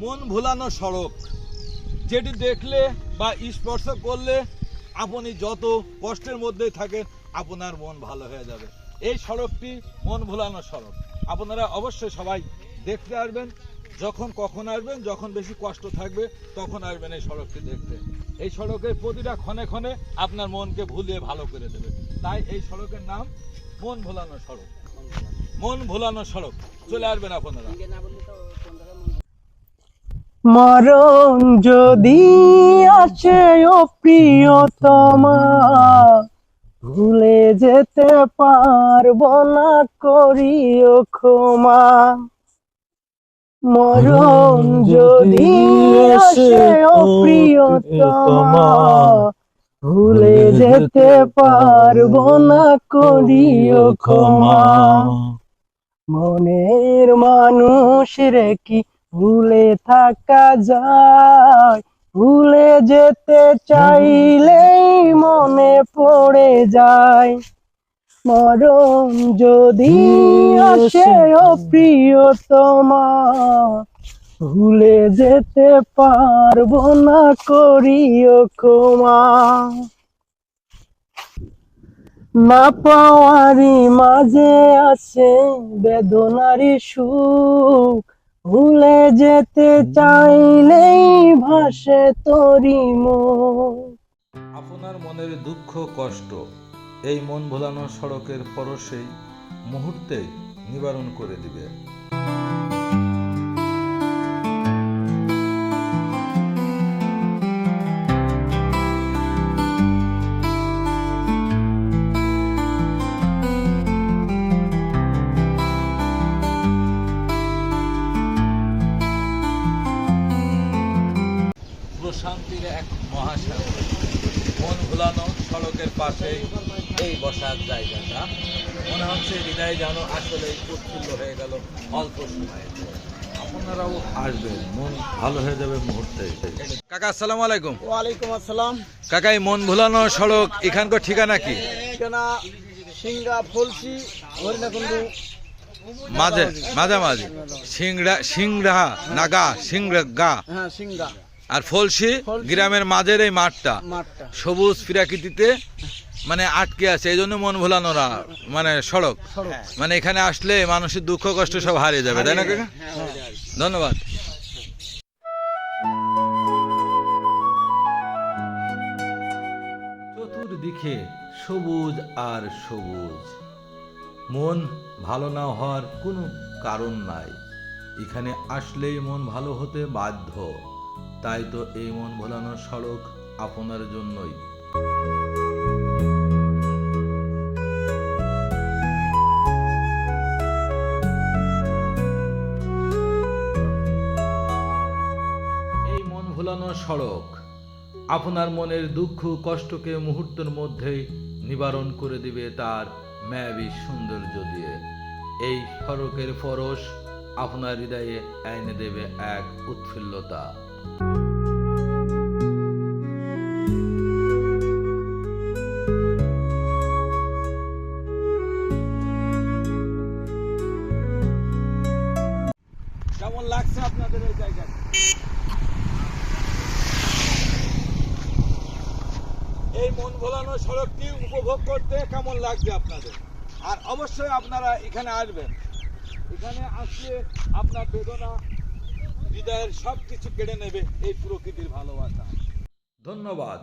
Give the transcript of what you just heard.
মন ভোলানো সড়ক। যেটি দেখলে বা স্পর্শ করলে আপনি যত কষ্টের মধ্যে থাকেন, আপনার মন ভালো হয়ে যাবে। এই সড়কটি মন ভোলানো সড়ক। আপনারা অবশ্যই সবাই দেখতে আসবেন। যখন কখন আসবেন, যখন বেশি কষ্ট থাকবে, তখন আসবেন এই সড়কটি দেখতে। এই সড়কের প্রতিটা ক্ষণে ক্ষণে আপনার মনকে ভুলিয়ে ভালো করে দেবে। তাই এই সড়কের নাম মন ভোলানো সড়ক। মন ভোলানো সড়ক। চলে আসবেন আপনারা। মরণ যদি আসে ও প্রিয়তমা ভুলে যেতে পারব না করিও ক্ষমা। মরণ যদি আসে ও প্রিয়তমা ভুলে যেতে পারব না করিও ক্ষমা। মনের মানুষ রে কি ভুলে থাকা যায় ভুলে যেতে চাইলেই মনে পড়ে যায়। মরণ যদি আসে ও প্রিয়তমা ভুলে যেতে পারব না করিও ক্ষমা। না পাওয়ারি মাঝে আছে বেদনারি সুখ ভুলে যেতে চাইলেই ভাসে তরি আপনার মনের দুঃখ, কষ্ট, এই মন ভোলানো সড়কের পরশেই মুহূর্তে নিবারণ করে দিবে। মহাসাগর। মন ভুলানো সড়কের পাশে এই বসার জায়গাটা। মনে হচ্ছে হৃদয় যেন আসলে উৎফুল্ল হয়ে গেল অল্প সময়ে। আপনারাও আসবেন মন ভালো হয়ে যাবে মুহূর্তে। কাকা আসসালামু আলাইকুম। ওয়ালাইকুম আসসালাম। কাকা এই মন ভুলানো সড়ক এখানকার ঠিকানা কি? ঠিকানা সিংহা ফলসি হরিণাকুণ্ডু। মাঝে মাঝামাঝি। সিংড়া সিংড়া নাগা সিংড়া গা। হ্যাঁ সিংহা আর ফলসি। গ্রামের মাঝের এই মাঠটা। সবুজ প্রাকৃতিতে মানে আটকে আছে এই জন্য মন ভোলানোরা মানে সড়ক। সড়ক। মানে এখানে আসলে মানুষের দুঃখ কষ্ট সব হারিয়ে যাবে তাই না কাকা? ধন্যবাদ। চতুর্দিকে সবুজ আর সবুজ। মন ভালো না হওয়ার কোনো কারণ নাই। এখানে আসলেই মন ভালো হতে বাধ্য। তাই তো এই মন ভোলানো সড়ক আপনার জন্যই। এই মন ভোলানো সড়ক আপনার মনের দুঃখ কষ্টকে মুহূর্তের মধ্যেই নিবারণ করে দিবে তার ম্যাবি সৌন্দর্য দিয়ে। এই সড়কের পরশ আপনার হৃদয়ে এনে দেবে এক উৎফুল্লতা। কেমন লাগছে আপনাদের এই জায়গাটা? এই মন ভোলানো সড়কটি উপভোগ করতে কেমন লাগছে আপনাদের? আর অবশ্যই আপনারা এখানে আসবেন। এখানে আসলে আপনার বেদনা হৃদয়ের সব কিছু কেড়ে নেবে এই প্রকৃতির ভালোবাসা। ধন্যবাদ।